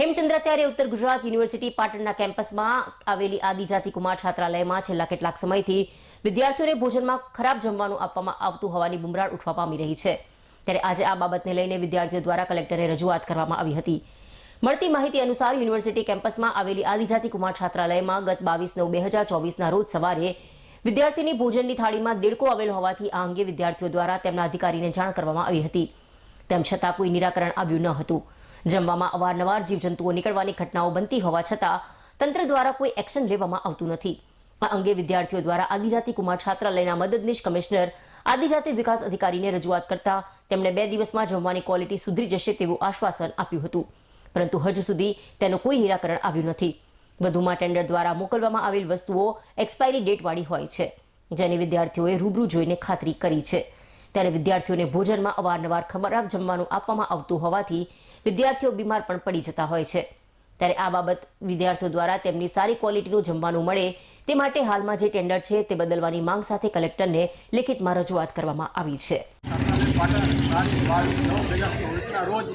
હેમચંદ્રાચાર્ય ઉત્તર ગુજરાત યુનિવર્સિટી પાટણના કેમ્પસમાં આવેલી આદિજાતિ કુમાર છાત્રાલયમાં છેલ્લા કેટલાક સમયથી વિદ્યાર્થીઓને ભોજનમાં ખરાબ જમવાનું આપવામાં આવતું હોવાની બુમરાળ ઉઠવા પામી રહી છે. ત્યારે આજે આ બાબતને લઈને વિદ્યાર્થીઓ દ્વારા કલેક્ટરે રજૂઆત કરવામાં આવી હતી. મળતી માહિતી અનુસાર યુનિવર્સિટી કેમ્પસમાં આવેલી આદિજાતિ કુમાર છાત્રાલયમાં ગત બાવીસ નવ બે હજાર ચોવીસના રોજ સવારે વિદ્યાર્થીની ભોજનની થાળીમાં દેડકો આવેલ હોવાથી આ અંગે વિદ્યાર્થીઓ દ્વારા તેમના અધિકારીને જાણ કરવામાં આવી હતી. તેમ છતાં કોઈ નિરાકરણ આવ્યું ન હતું. જમવામાં અવારનવાર જીવજંતુઓ નીકળવાની ઘટનાઓ બનતી હોવા છતાં તંત્ર દ્વારા કોઈ એક્શન લેવામાં આવતું નથી. આ અંગે વિદ્યાર્થીઓ દ્વારા આદિજાતિ કુમાર છાત્રાલયના મદદનીશ કમિશનર, આદિજાતિ વિકાસ અધિકારીને રજૂઆત કરતા તેમણે બે દિવસમાં જમવાની ક્વોલિટી સુધરી જશે તેવું આશ્વાસન આપ્યું હતું. પરંતુ હજુ સુધી તેનું કોઈ નિરાકરણ આવ્યું નથી. વધુમાં ટેન્ડર દ્વારા મોકલવામાં આવેલ વસ્તુઓ એક્સપાયરી ડેટવાળી હોય છે, જેની વિદ્યાર્થીઓએ રૂબરૂ જોઈને ખાતરી કરી છે. ત્યારે વિદ્યાર્થીઓને ભોજનમાં અવારનવાર ખરાબ જમવાનું આપવામાં આવતું હોવાથી વિદ્યાર્થીઓ બીમાર પણ પડી જતા હોય છે. ત્યારે આ બાબત વિદ્યાર્થીઓ દ્વારા તેમની સારી ક્વોલિટીનું જમવાનું મળે તે માટે હાલમાં જે ટેન્ડર છે તે બદલવાની માંગ સાથે કલેક્ટરને લેખિતમાં રજૂઆત કરવામાં આવી છે. રોજ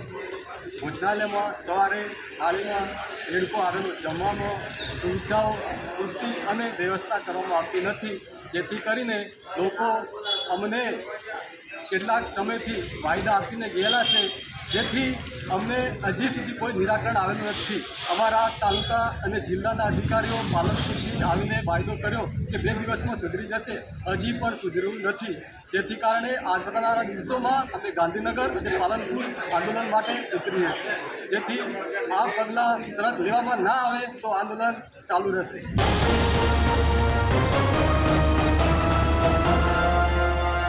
ભોજનાલયમાં સવારે થાળીમાં રેડકો આવેલો જમવાનો સુવિધાઓ પૂરતી અને વ્યવસ્થા કરવામાં આવતી નથી. જેથી કરીને લોકો અમને કેટલાક સમયથી વાયદા આપીને ગયેલા છે, જેથી અમને હજી સુધી કોઈ નિરાકરણ આવેલું નથી. અમારા તાલુકા અને જિલ્લાના અધિકારીઓ પાલનપુરથી આવીને વાયદો કર્યો કે બે દિવસમાં સુધરી જશે. હજી પણ સુધર્યું નથી. જેથી કારણે આવનારા દિવસોમાં અમે ગાંધીનગર અને પાલનપુર આંદોલન માટે ઉતરીએ છીએ. જેથી આ પગલાં તરત લેવામાં ના આવે તો આંદોલન ચાલુ રહેશે.